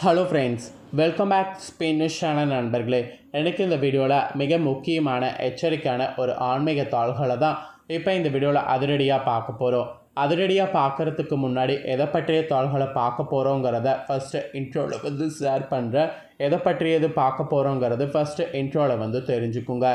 Hello friends welcome back Spanish channel நண்பர்களே. எனக்கு இந்த வீடியோவில் மிக முக்கியமான எச்சரிக்கையான ஒரு ஆன்மீக தாள்களை தான் இப்போ இந்த வீடியோவில் அதிரடியாக பார்க்க போகிறோம் அதிரடியாக பார்க்குறதுக்கு முன்னாடி எதை பற்றிய தாள்களை பார்க்க போகிறோங்கிறத ஃபஸ்ட்டு இன்ட்ரோவில் வந்து ஷேர் பண்ணுறேன் எதை பற்றியது பார்க்க போகிறோங்கிறது ஃபஸ்ட்டு இன்ட்ரோவில் வந்து தெரிஞ்சுக்குங்க.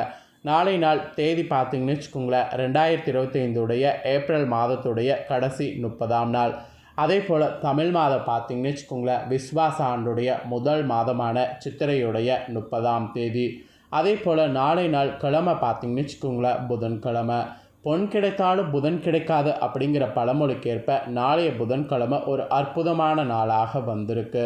நாளை நாள் தேதி பார்த்தீங்கன்னு வச்சுக்கோங்களேன் ரெண்டாயிரத்தி இருபத்தைந்துடைய ஏப்ரல் மாதத்துடைய கடைசி முப்பதாம் நாள். அதே போல் தமிழ் மாதம் பார்த்தீங்கன்னு வச்சுக்கோங்களேன் விஸ்வாச ஆண்டுடைய முதல் மாதமான சித்திரையுடைய முப்பதாம் தேதி. அதே போல் நாளை நாள் கிழமை பார்த்தீங்கன்னு வச்சுக்கோங்களேன் புதன்கிழமை. பொன் கிடைத்தாலும் புதன் கிடைக்காது அப்படிங்கிற பழமொழிக்கேற்ப நாளைய புதன்கிழமை ஒரு அற்புதமான நாளாக வந்திருக்கு.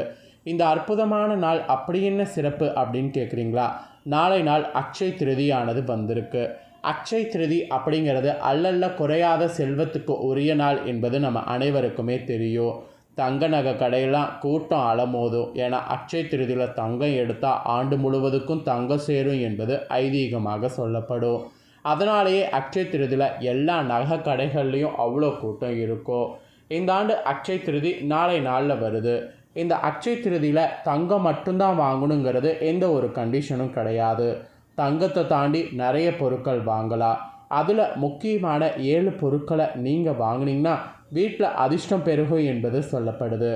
இந்த அற்புதமான நாள் அப்படி என்ன சிறப்பு அப்படின்னு கேட்குறீங்களா நாளை நாள் அக்ஷய் திருதியானது வந்திருக்கு. அக்ஷய் திருதி அப்படிங்கிறது அல்லல்ல குறையாத செல்வத்துக்கு உரிய நாள் என்பது நம்ம அனைவருக்குமே தெரியும். தங்க நகை கடையெல்லாம் கூட்டம் அலமோதும் ஏன்னா அக்ஷய் திருதியில் தங்கம் எடுத்தால் ஆண்டு முழுவதுக்கும் தங்கம் சேரும் என்பது ஐதீகமாக சொல்லப்படும். அதனாலேயே அக்ஷய் திருதியில் எல்லா நகை கடைகள்லேயும் அவ்வளோ கூட்டம் இருக்கும். இந்த ஆண்டு அக்ஷய் திருதி நாளை நாளில் வருது. இந்த அக்ஷய் திருதியில் தங்கம் மட்டும்தான் வாங்கணுங்கிறது எந்த ஒரு கண்டிஷனும் கிடையாது. தங்கத்தை தாண்டி நிறைய பொருட்கள் வாங்கலாம். அதில் முக்கியமான ஏழு பொருட்களை நீங்கள் வாங்கினீங்கன்னா வீட்டில் அதிர்ஷ்டம் பெருகும் என்பது சொல்லப்படுது.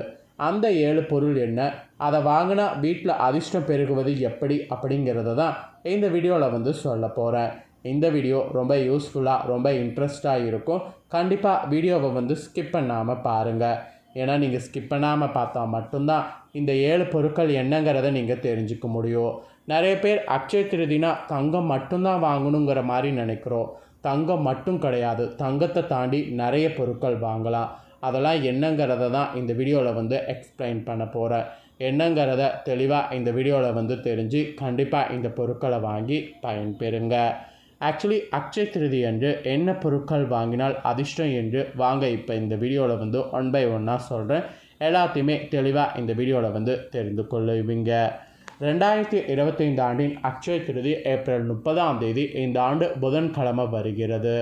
அந்த ஏழு பொருள் என்ன? அதை வாங்கினா வீட்டில் அதிர்ஷ்டம் பெருகுவது எப்படி அப்படிங்கிறத தான் இந்த வீடியோவில் வந்து சொல்ல போகிறேன் இந்த வீடியோ ரொம்ப யூஸ்ஃபுல்லாக ரொம்ப இன்ட்ரெஸ்டாக இருக்கும். கண்டிப்பாக வீடியோவை வந்து ஸ்கிப் பண்ணாமல் பாருங்கள் ஏன்னா நீங்கள் ஸ்கிப் பண்ணாமல் பார்த்தா மட்டும்தான் இந்த ஏழு பொருட்கள் என்னங்கிறத நீங்கள் தெரிஞ்சுக்க முடியும். நிறைய பேர் அக்ஷய திருதினா தங்கம் மட்டும்தான் வாங்கணுங்கிற மாதிரி நினைக்கிறோம். தங்கம் மட்டும் கிடையாது. தங்கத்தை தாண்டி நிறைய பொருட்கள் வாங்கலாம். அதெல்லாம் என்னங்கிறத தான் இந்த வீடியோவில் வந்து எக்ஸ்பிளைன் பண்ண போகிறேன் என்னங்கிறத தெளிவாக இந்த வீடியோவில் வந்து தெரிஞ்சு கண்டிப்பாக இந்த பொருட்களை வாங்கி பயன்பெறுங்க. ஆக்சுவலி அக்ஷய திருதி என்று என்ன பொருட்கள் வாங்கினால் அதிர்ஷ்டம் என்று வாங்க இப்போ இந்த வீடியோவில் வந்து ஒன் பை ஒன்னாக சொல்கிறேன் எல்லாத்தையுமே தெளிவாக இந்த வீடியோவில் வந்து தெரிந்து கொள்ளுவீங்க. ரெண்டாயிரத்தி இருபத்தைந்து ஆண்டின் அக்ஷய திருதி ஏப்ரல் முப்பதாம் தேதி இந்த ஆண்டு புதன்கிழமை வருகிறது.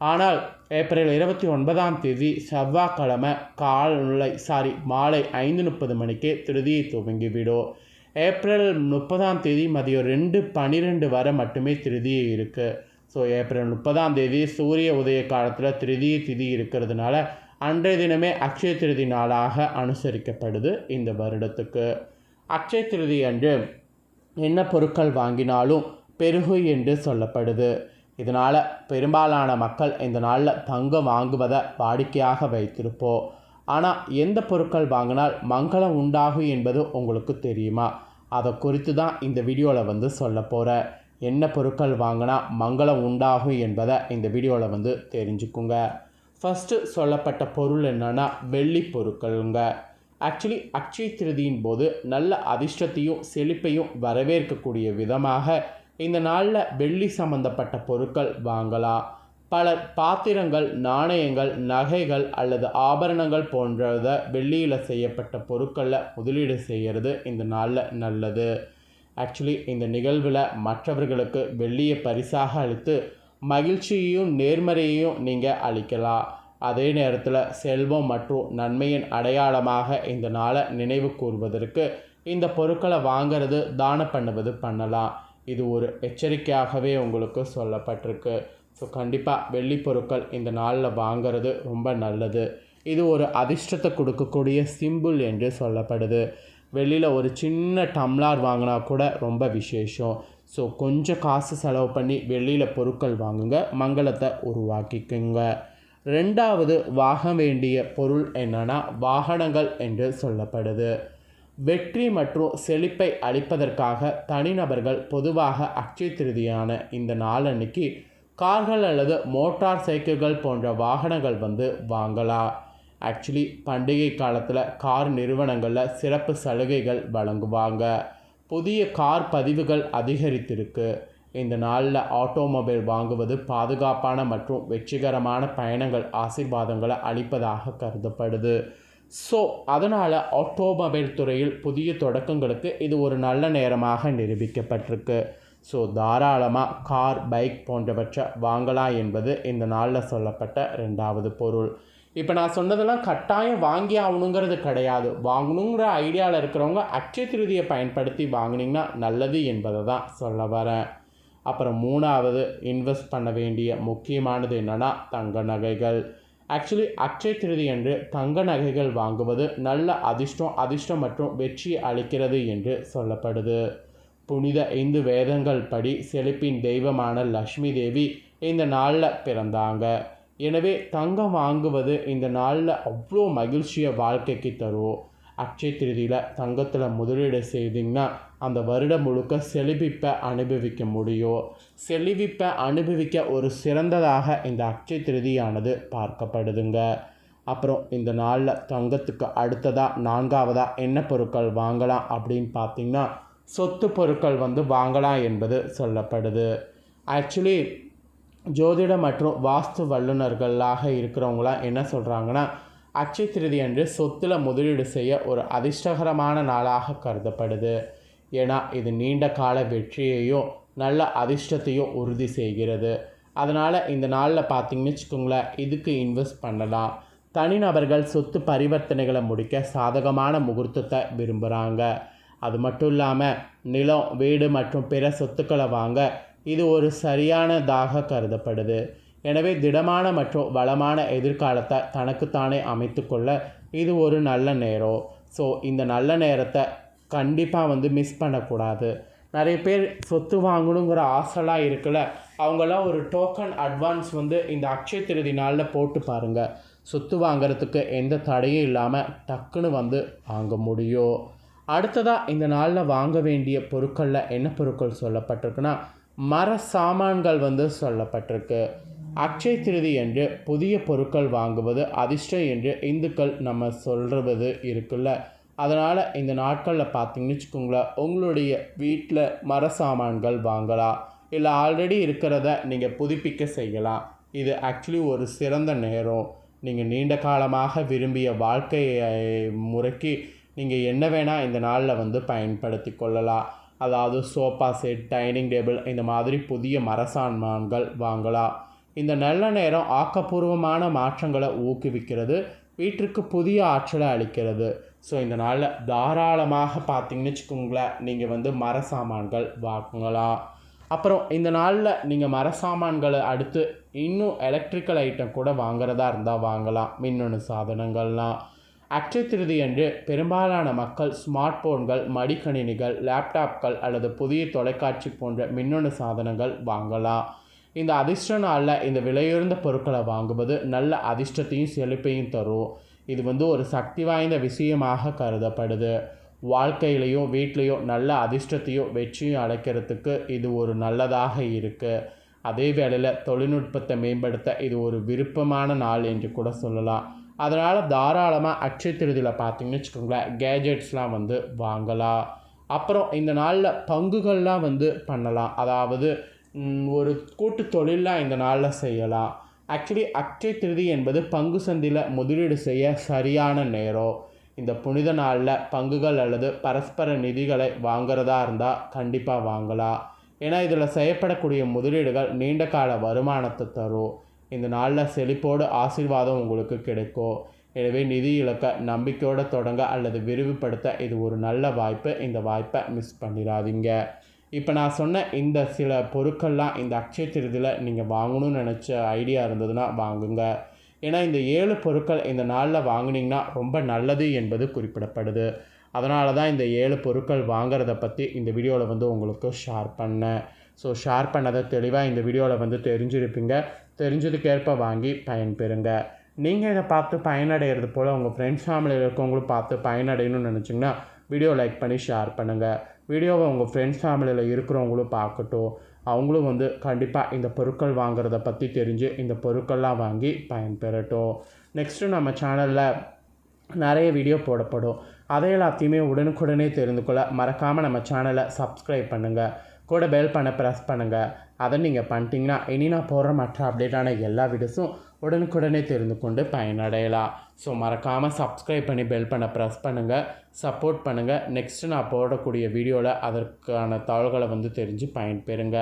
ஆனால் ஏப்ரல் இருபத்தி ஒன்பதாம் தேதி செவ்வாய்க்கிழமை காலை சாரி மாலை ஐந்து முப்பது மணிக்கே திருதியை துவங்கிவிடும். ஏப்ரல் முப்பதாம் தேதி மதியம் ரெண்டு பன்னிரெண்டு வரை மட்டுமே திருதியை இருக்குது ஸோ ஏப்ரல் முப்பதாம் தேதி சூரிய உதய காலத்தில் திருதிய திதி இருக்கிறதுனால அன்றைய தினமே அக்ஷய திருதி நாளாக அனுசரிக்கப்படுது இந்த வருடத்துக்கு. அக்ஷய திருதி அன்று என்ன பொருட்கள் வாங்கினாலும் பெருகு என்று சொல்லப்படுது. இதனால் பெரும்பாலான மக்கள் இந்த நாளில் தங்கம் வாங்குவதை வாடிக்கையாக வைத்திருப்போம் ஆனால் எந்த பொருட்கள் வாங்கினால் மங்களம் உண்டாகும் என்பது உங்களுக்கு தெரியுமா? அதை குறித்து தான் இந்த வீடியோவில் வந்து சொல்ல போகிறேன் என்ன பொருட்கள் வாங்கினா மங்களம் உண்டாகும் என்பதை இந்த வீடியோவில் வந்து தெரிஞ்சுக்குங்க. ஃபஸ்ட்டு சொல்லப்பட்ட பொருள் என்னென்னா வெள்ளி பொருட்களுங்க. ஆக்சுவலி அக்ஷய திருதியின் போது நல்ல அதிர்ஷ்டத்தையும் செழிப்பையும் வரவேற்கக்கூடிய விதமாக இந்த நாளில் வெள்ளி சம்பந்தப்பட்ட பொருட்கள் வாங்கலாம். பல பாத்திரங்கள் நாணயங்கள் நகைகள் அல்லது ஆபரணங்கள் போன்றத வெள்ளியில் செய்யப்பட்ட பொருட்களில் முதலீடு செய்கிறது இந்த நாளில் நல்லது. ஆக்சுவலி இந்த நிகழ்வில் மற்றவர்களுக்கு வெள்ளியை பரிசாக அளித்து மகிழ்ச்சியையும் நேர்மறையையும் நீங்கள் அளிக்கலாம். அதே நேரத்தில் செல்வம் மற்றும் நன்மையின் அடையாளமாக இந்த நாளை நினைவு கூறுவதற்கு இந்த பொருட்களை வாங்கிறது தானம் பண்ணுவது பண்ணலாம். இது ஒரு எச்சரிக்கையாகவே உங்களுக்கு சொல்லப்பட்டிருக்கு. ஸோ கண்டிப்பாக வெள்ளி பொருட்கள் இந்த நாளில் வாங்கிறது ரொம்ப நல்லது. இது ஒரு அதிர்ஷ்டத்தை கொடுக்கக்கூடிய சிம்பிள் என்று சொல்லப்படுது. வெளியில் ஒரு சின்ன டம்ளார் வாங்கினா கூட ரொம்ப விசேஷம். ஸோ கொஞ்சம் காசு செலவு பண்ணி வெளியில் பொருட்கள் வாங்குங்க மங்களத்தை உருவாக்கிக்குங்க. ரெண்டாவது வாங்க வேண்டிய பொருள் என்னன்னா வாகனங்கள் என்று சொல்லப்படுது. வெற்றி மற்றும் செழிப்பை அளிப்பதற்காக தனிநபர்கள் பொதுவாக அக்ஷய திருதியான இந்த நாளன்னைக்கு கார்கள் அல்லது மோட்டார் சைக்கிள்கள் போன்ற வாகனங்கள் வந்து வாங்கலாம். ஆக்சுவலி பண்டிகை காலத்தில் கார் நிறுவனங்களில் சிறப்பு சலுகைகள் வழங்குவாங்க. புதிய கார் பதிவுகள் அதிகரித்திருக்கு. இந்த நாளில் ஆட்டோமொபைல் வாங்குவது பாதுகாப்பான மற்றும் வெற்றிகரமான பயணங்கள் ஆசீர்வாதங்களை அளிப்பதாக கருதப்படுது. ஸோ அதனால் ஆட்டோமொபைல் துறையில் புதிய தொடக்கங்களுக்கு இது ஒரு நல்ல நேரமாக நிரூபிக்கப்பட்டிருக்கு. ஸோ தாராளமாக கார் பைக் போன்றவற்றை வாங்கலாம் என்பது இந்த நாளில் சொல்லப்பட்ட ரெண்டாவது பொருள். இப்போ நான் சொன்னதெல்லாம் கட்டாயம் வாங்கி ஆகணுங்கிறது கிடையாது. வாங்கணுங்கிற ஐடியாவில் இருக்கிறவங்க அட்சய திருதியை பயன்படுத்தி வாங்கினீங்கன்னா நல்லது என்பதை தான் சொல்ல வரேன். அப்புறம் மூணாவது இன்வெஸ்ட் பண்ண வேண்டிய முக்கியமானது என்னென்னா தங்க நகைகள். ஆக்சுவலி அக்ஷய திருதி என்று தங்க நகைகள் வாங்குவது நல்ல அதிர்ஷ்டம் அதிர்ஷ்டம் மற்றும் வெற்றியை அளிக்கிறது என்று சொல்லப்படுது. புனித இந்து வேதங்கள் படி செழிப்பின் தெய்வமான லக்ஷ்மி தேவி இந்த நாளில் பிறந்தாங்க. எனவே தங்கம் வாங்குவது இந்த நாளில் அவ்வளோ மகிழ்ச்சியை வாழ்க்கைக்கு தரும் அக்ஷய திருதியில் தங்கத்தில் முதலீடு செய்திங்கன்னா அந்த வருடம் முழுக்க செழிப்பிப்பை அனுபவிக்க முடியும். செழிப்பிப்பை அனுபவிக்க ஒரு சிறந்ததாக இந்த அக்ஷய திருதியானது பார்க்கப்படுதுங்க. அப்புறம் இந்த நாளில் தங்கத்துக்கு அடுத்ததாக நான்காவதாக என்ன பொருட்கள் வாங்கலாம் அப்படின்னு பார்த்தீங்கன்னா சொத்து பொருட்கள் வந்து வாங்கலாம் என்பது சொல்லப்படுது. ஆக்சுவலி ஜோதிட மற்றும் வாஸ்து வல்லுநர்களாக இருக்கிறவங்களாம் என்ன சொல்கிறாங்கன்னா அட்சய திருதி அன்று சொத்தில் முதலீடு செய்ய ஒரு அதிர்ஷ்டகரமான நாளாக கருதப்படுது. ஏன்னா இது நீண்ட கால வெற்றியையும் நல்ல அதிர்ஷ்டத்தையும் உறுதி செய்கிறது. அதனால் இந்த நாளில் பார்த்தீங்கன்னு வச்சுக்கோங்களேன் இதுக்கு இன்வெஸ்ட் பண்ணலாம். தனிநபர்கள் சொத்து பரிவர்த்தனைகளை முடிக்க சாதகமான முகூர்த்தத்தை விரும்புகிறாங்க அது மட்டும் இல்லாமல் நிலம் வீடு மற்றும் பிற சொத்துக்களை வாங்க இது ஒரு சரியானதாக கருதப்படுது. எனவே திடமான மற்றும் வளமான எதிர்காலத்தை தனக்குத்தானே அமைத்துக்கொள்ள இது ஒரு நல்ல நேரம் ஸோ இந்த நல்ல நேரத்தை கண்டிப்பாக வந்து மிஸ் பண்ணக்கூடாது. நிறைய பேர் சொத்து வாங்கணுங்கிற ஆசைலாம் இருக்குல்ல அவங்களாம் ஒரு டோக்கன் அட்வான்ஸ் வந்து இந்த அக்ஷய திருதி நாளில் போட்டு பாருங்கள் சொத்து வாங்குறதுக்கு எந்த தடையும் இல்லாமல் டக்குன்னு வந்து வாங்க முடியும் அடுத்ததாக இந்த நாளில் வாங்க வேண்டிய பொருட்களில் என்ன பொருட்கள் சொல்லப்பட்டிருக்குன்னா மர சாமான்கள் வந்து சொல்லப்பட்டிருக்கு. அக்ஷய திருதி என்று புதிய பொருட்கள் வாங்குவது அதிர்ஷ்டம் என்று இந்துக்கள் நம்ம சொல்கிறது இருக்குல்ல. அதனால் இந்த நாட்களில் பார்த்தீங்கன்னு வச்சுக்கோங்களேன் உங்களுடைய வீட்டில் மர சாமான்கள் வாங்கலாம். இல்லை ஆல்ரெடி இருக்கிறத நீங்கள் புதுப்பிக்க செய்யலாம். இது ஆக்சுவலி ஒரு சிறந்த நேரம். நீங்கள் நீண்ட காலமாக விரும்பிய வாழ்க்கை முறைக்கு நீங்கள் என்ன வேணால் இந்த நாளில் வந்து பயன்படுத்தி கொள்ளலாம். அதாவது சோஃபா செட் டைனிங் டேபிள் இந்த மாதிரி புதிய மரசான்மான்கள் வாங்கலாம். இந்த நல்ல நேரம் ஆக்கப்பூர்வமான மாற்றங்களை ஊக்குவிக்கிறது வீட்டிற்கு புதிய ஆற்றலை அளிக்கிறது. ஸோ இந்த நாளில் தாராளமாக பார்த்தீங்கன்னு வச்சுக்கோங்களேன் நீங்கள் வந்து மர சாமான்கள் வாங்கலாம். அப்புறம் இந்த நாளில் நீங்கள் மர சாமான்களை அடுத்து இன்னும் எலக்ட்ரிக்கல் ஐட்டம் கூட வாங்குறதா இருந்தால் வாங்கலாம். மின்னணு சாதனங்கள்லாம். அக்ஷய திருதி அன்று பெரும்பாலான மக்கள் ஸ்மார்ட் போன்கள் மடிக்கணினிகள் லேப்டாப்கள் அல்லது புதிய தொலைக்காட்சி போன்ற மின்னணு சாதனங்கள் வாங்கலாம். இந்த அதிர்ஷ்ட நாளில் இந்த விலையுயர்ந்த பொருட்களை வாங்குவது நல்ல அதிர்ஷ்டத்தையும் செழிப்பையும் தரும். இது வந்து ஒரு சக்தி வாய்ந்த விஷயமாக கருதப்படுது. வாழ்க்கையிலையும் வீட்லேயும் நல்ல அதிர்ஷ்டத்தையும் வெற்றியும் அழைக்கிறதுக்கு இது ஒரு நல்லதாக இருக்குது அதே வேளையில் தொழில்நுட்பத்தை மேம்படுத்த இது ஒரு விருப்பமான நாள் என்று கூட சொல்லலாம். அதனால் தாராளமாக அட்சய திருதியில் பார்த்தீங்கன்னு வச்சுக்கோங்களேன் கேஜெட்ஸ்லாம் வந்து வாங்கலாம். அப்புறம் இந்த நாளில் பங்குகள்லாம் வந்து பண்ணலாம். அதாவது ஒரு கூட்டு தொழிலாக இந்த நாளில் செய்யலாம். ஆக்சுவலி அக்ஷய திருதி என்பது பங்கு சந்தையில் முதலீடு செய்ய சரியான நேரம் இந்த புனித நாளில் பங்குகள் அல்லது பரஸ்பர நிதிகளை வாங்குறதா இருந்தால் கண்டிப்பாக வாங்கலாம். ஏன்னா இதில் செய்யப்படக்கூடிய முதலீடுகள் நீண்ட கால வருமானத்தை தரும். இந்த நாளில் செழிப்போடு ஆசீர்வாதம் உங்களுக்கு கிடைக்கும். எனவே நிதி இழக்க நம்பிக்கையோடு தொடங்க அல்லது விரிவுபடுத்த இது ஒரு நல்ல வாய்ப்பு. இந்த வாய்ப்பை மிஸ் பண்ணிடாதீங்க. இப்போ நான் சொன்ன இந்த சில பொருட்கள்லாம் இந்த அக்ஷய திருதியில் நீங்கள் வாங்கணும்னு நினச்ச ஐடியா இருந்ததுன்னா வாங்குங்க. ஏன்னா இந்த ஏழு பொருட்கள் இந்த நாளில் வாங்கினீங்கன்னா ரொம்ப நல்லது என்பது குறிப்பிடப்படுது. அதனால தான் இந்த ஏழு பொருட்கள் வாங்குறத பற்றி இந்த வீடியோவில் வந்து உங்களுக்கு ஷேர் பண்ணேன். ஸோ ஷேர் பண்ணதை தெளிவாக இந்த வீடியோவில் வந்து தெரிஞ்சிருப்பீங்க. தெரிஞ்சதுக்கேற்ப வாங்கி பயன்பெறுங்க. நீங்கள் இதை பார்த்து பயனடைகிறது போல் உங்கள் ஃப்ரெண்ட்ஸ் ஃபேமிலியில் இருக்கவங்களும் பார்த்து பயனடையணும்னு நினச்சிங்கன்னா வீடியோ லைக் பண்ணி ஷேர் பண்ணுங்கள் வீடியோவை உங்கள் ஃப்ரெண்ட்ஸ் ஃபேமிலியில் இருக்கிறவங்களும் பார்க்கட்டும். அவங்களும் வந்து கண்டிப்பாக இந்த பொருட்கள் வாங்குறத பற்றி தெரிஞ்சு இந்த பொருட்கள்லாம் வாங்கி பயன்பெறட்டும். நெக்ஸ்ட்டு நம்ம சேனலில் நிறைய வீடியோ போடப்படும். அதை எல்லாத்தையுமே உடனுக்குடனே தெரிந்து கொள்ள மறக்காமல் நம்ம சேனலை சப்ஸ்கிரைப் பண்ணுங்கள் கூட பெல் பண்ண ப்ரெஸ் பண்ணுங்கள் அதை நீங்கள் பண்ணிட்டீங்கன்னா இனி நான் போடுற மற்ற அப்டேட்டான எல்லா வீடியோஸும் உடனுக்குடனே தெரிந்து கொண்டு பயனடையலாம். ஸோ மறக்காமல் சப்ஸ்கிரைப் பண்ணி பெல் பண்ண ப்ரெஸ் பண்ணுங்கள் சப்போர்ட் பண்ணுங்கள் நெக்ஸ்ட்டு நான் போடக்கூடிய வீடியோவில் அதற்கான தகவல்களை வந்து தெரிஞ்சு பயன்பெறுங்க.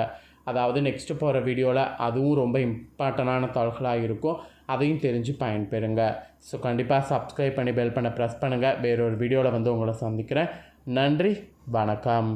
அதாவது நெக்ஸ்ட்டு போகிற வீடியோவில் அதுவும் ரொம்ப இம்பார்ட்டண்டான தாள்களாக இருக்கும். அதையும் தெரிஞ்சு பயன்பெறுங்க. ஸோ கண்டிப்பாக சப்ஸ்கிரைப் பண்ணி பெல் பண்ண ப்ரெஸ் பண்ணுங்கள் வேறொரு வீடியோவில் வந்து உங்களை சந்திக்கிறேன். நன்றி. வணக்கம்.